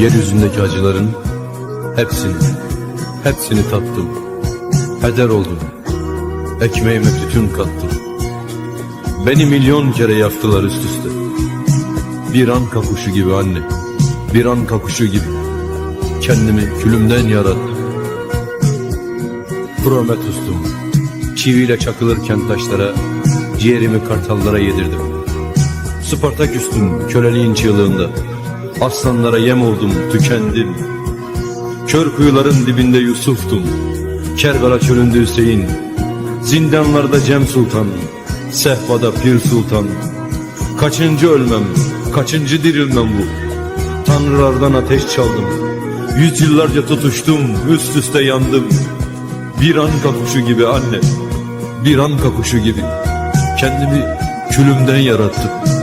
Yeryüzündeki acıların hepsini, hepsini tattım. Heder oldum. Ekmeğime tütün kattım. Beni milyon kere yaktılar üst üste. Bir an kakuşu gibi anne. Bir an kakuşu gibi. Kendimi külümden yarattım. Prometheus'tum. Çiviyle çakılırken taşlara, ciğerimi kartallara yedirdim. Spartaküs'tüm köleliğin çığlığında. Aslanlara yem oldum, tükendim. Kör kuyuların dibinde Yusuf'tum. Kerbela çölünde Hüseyin. Zindanlarda Cem Sultan. Sehpada Pir Sultan. Kaçıncı ölmem, kaçıncı dirilmem bu. Tanrılardan ateş çaldım. Yüzyıllarca tutuştum, üst üste yandım. Bir an kakuşu gibi anne, bir an kakuşu gibi. Kendimi külümden yarattım.